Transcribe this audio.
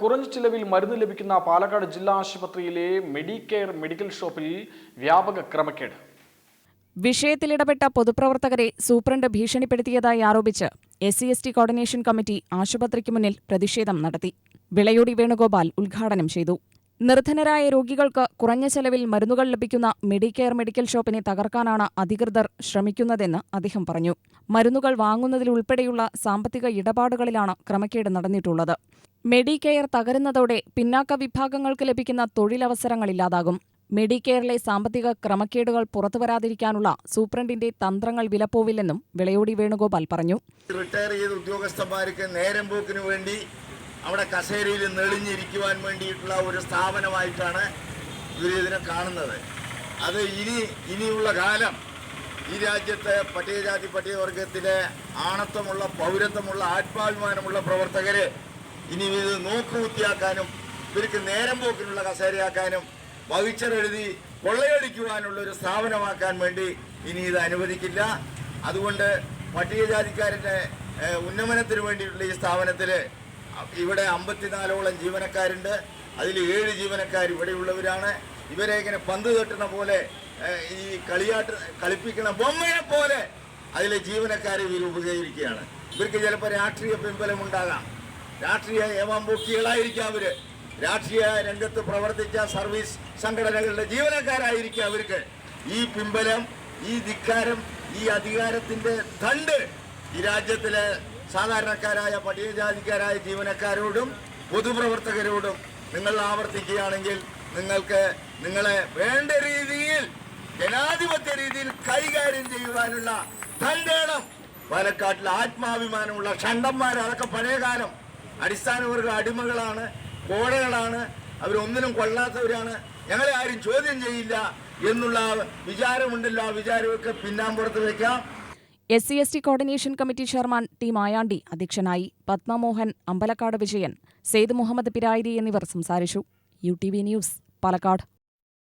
കുറഞ്ഞ ചിലവിൽ മരുന്ന് ലഭിക്കുന്ന പാലക്കാട് ജില്ലാ ആശുപത്രിയിലെ മെഡിക്കെയർ മെഡിക്കൽ ഷോപ്പിൽ വ്യാപക ക്രമക്കേട്. വിഷയത്തിലിടപെട്ട പൊതുപ്രവർത്തകരെ സൂപ്രണ്ട് ഭീഷണിപ്പെടുത്തിയതായി ആരോപിച്ച് S C S T coordination committee ആശുപത്രിക്ക് മുന്നിൽ പ്രതിഷേധം നടത്തി. വിളയോടി വേണുഗോപാൽ ഉദ്ഘാടനം ചെയ്തു. നിർധനരായ രോഗികൾക്ക് കുറഞ്ഞ ചെലവിൽ മരുന്നുകൾ ലഭിക്കുന്ന മെഡിക്കെയർ മെഡിക്കൽ ഷോപ്പിനെ തകർക്കാനാണ് അധികൃതർ ശ്രമിക്കുന്നതെന്ന് അദ്ദേഹം പറഞ്ഞു. മരുന്നുകൾ വാങ്ങുന്നതിലുൾപ്പെടെയുള്ള സാമ്പത്തിക ഇടപാടുകളിലാണ് ക്രമക്കേട് നടന്നിട്ടുള്ളത്. മെഡിക്കെയർ തകരുന്നതോടെ പിന്നാക്ക വിഭാഗങ്ങൾക്ക് ലഭിക്കുന്ന തൊഴിലവസരങ്ങളില്ലാതാകും മെഡിക്കെയറിലെ സാമ്പത്തിക ക്രമക്കേടുകൾ പുറത്തുവരാതിരിക്കാനുള്ള സൂപ്രണ്ടിന്റെ തന്ത്രങ്ങൾ വിലപ്പോവില്ലെന്നും വിളയോടി വേണുഗോപാൽ പറഞ്ഞു. റിട്ടയർ ചെയ്ത ഉദ്യോഗസ്ഥന്മാർക്ക് നേരം പോക്കിനു വേണ്ടി അവിടെ കസേരയിൽ നെളിഞ്ഞിരിക്കുവാൻ വേണ്ടിയിട്ടുള്ള ഒരു സ്ഥാപനമായിട്ടാണ് ഇതിനെ കാണുന്നത്. അത് ഇനി ഇനിയുള്ള കാലം ഈ രാജ്യത്തെ പട്ടികജാതി പട്ടികവർഗത്തിലെ ആണത്വമുള്ള പൗരത്വമുള്ള ആത്മാഭിമാനമുള്ള പ്രവർത്തകരെ ഇനി ഇത് നോക്കുകുത്തിയാക്കാനും ഇവർക്ക് നേരം പോക്കിനുള്ള കസേരയാക്കാനും വഹിച്ചർ എഴുതി കൊള്ളയടിക്കുവാനുള്ള ഒരു സ്ഥാപനമാക്കാൻ വേണ്ടി ഇനി ഇത് അനുവദിക്കില്ല. അതുകൊണ്ട് പട്ടികജാതിക്കാരന്റെ ഉന്നമനത്തിന് വേണ്ടിയിട്ടുള്ള ഈ സ്ഥാപനത്തിൽ ഇവിടെ അമ്പത്തിനാലോളം ജീവനക്കാരുണ്ട്. അതിൽ ഏഴ് ജീവനക്കാർ ഇവിടെ ഉള്ളവരാണ്. ഇവരെ ഇങ്ങനെ പന്ത് തട്ടുന്ന പോലെ ഈ കളിയാട്ട് കളിപ്പിക്കണ ബൊമ്മയെ പോലെ അതിലെ ജീവനക്കാരെ ഇവർ ഉപകരിക്കുകയാണ്. ഇവർക്ക് ചിലപ്പോൾ രാഷ്ട്രീയ പിൻബലമുണ്ടാകാം. രാഷ്ട്രീയ ഏമാമ്പൊക്കികളായിരിക്കാം അവർ രാഷ്ട്രീയ രംഗത്ത് പ്രവർത്തിച്ച സർവീസ് സംഘടനകളുടെ ജീവനക്കാരായിരിക്കാം അവർക്ക്. ഈ പിൻബലം ഈ ധിക്കാരം ഈ അധികാരത്തിന്റെ തണ്ട് ഈ രാജ്യത്തിലെ സാധാരണക്കാരായ പട്ടികജാതിക്കാരായ ജീവനക്കാരോടും പൊതുപ്രവർത്തകരോടും നിങ്ങൾ ആവർത്തിക്കുകയാണെങ്കിൽ നിങ്ങൾക്ക് നിങ്ങളെ വേണ്ട രീതിയിൽ ജനാധിപത്യ രീതിയിൽ കൈകാര്യം ചെയ്യുവാനുള്ള തന്റേണം പാലക്കാട്ടിൽ ആത്മാഭിമാനമുള്ള ഷണ്ടന്മാർ അതൊക്കെ പഴയകാലം. അടിസ്ഥാനവർഗ അടിമകളാണ് കോഴകളാണ് അവരൊന്നിനും കൊള്ളാത്തവരാണ്. ഞങ്ങളെ ആരും ചോദ്യം ചെയ്യില്ല എന്നുള്ള വിചാരമുണ്ടല്ലോ. ആ വിചാരമൊക്കെ പിന്നാമ്പുറത്ത് വെക്കാം. S C S T coordination committee chairman T Mayandi അധ്യക്ഷനായി പത്മമോഹൻ അമ്പലക്കാട് വിജയൻ സെയ്ദ് മുഹമ്മദ് പിരായിരി എന്നിവർ സംസാരിച്ചു. U T V news Palakkad.